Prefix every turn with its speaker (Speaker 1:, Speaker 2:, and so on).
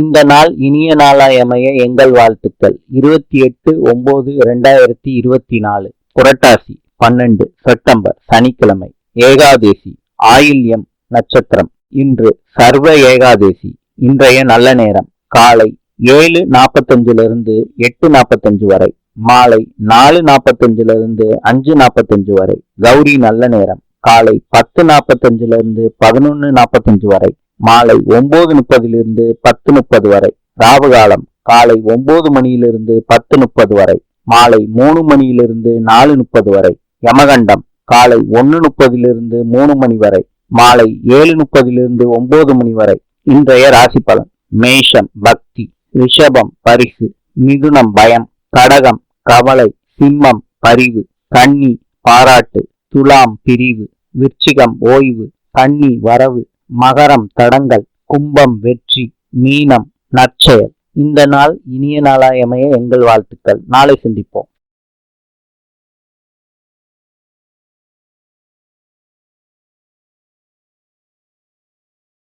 Speaker 1: இந்த நாள் இனிய நாளாய் அமைய எங்கள் வாழ்த்துக்கள். இருபத்தி எட்டு ஒன்பது இரண்டாயிரத்தி இருபத்தி நாலு புரட்டாசி பன்னெண்டு செப்டம்பர் சனிக்கிழமை ஏகாதேசி ஆயில்யம் நட்சத்திரம். இன்று சர்வ ஏகாதேசி இன்றைய நல்ல நேரம். காலை ஏழு நாற்பத்தஞ்சிலிருந்து எட்டு நாற்பத்தஞ்சு வரை மாலை நாலு நாற்பத்தஞ்சிலிருந்து அஞ்சு நாற்பத்தஞ்சு வரை கௌரி நல்ல நேரம். காலை பத்து நாற்பத்தஞ்சிலிருந்து பதினொன்று நாற்பத்தஞ்சு வரை மாலை ஒன்பது முப்பதிலிருந்து பத்து முப்பது வரை. ராவு காலம் காலை ஒன்பது மணியிலிருந்து பத்து முப்பது வரை. மாலை மூணு மணியிலிருந்து நாலு முப்பது வரை. யமகண்டம் காலை ஒன்னு முப்பதிலிருந்து மூணு மணி வரை. மாலை ஏழு முப்பதிலிருந்து ஒன்பது மணி வரை. இன்றைய ராசி பலன் மேஷம் பக்தி ரிஷபம் பரிசு மிதுனம் பயம் கடகம் கவலை சிம்மம் பரிவு கன்னி பாராட்டு துலாம் பிரிவு விருச்சிகம் ஓய்வு கன்னி வரவு மகரம் தடங்கல் கும்பம் வெற்றி மீனம் நற்செயல். இந்த நாள் இனிய நாளாயமைய எங்கள் வாழ்த்துக்கள். நாளை சந்திப்போம்.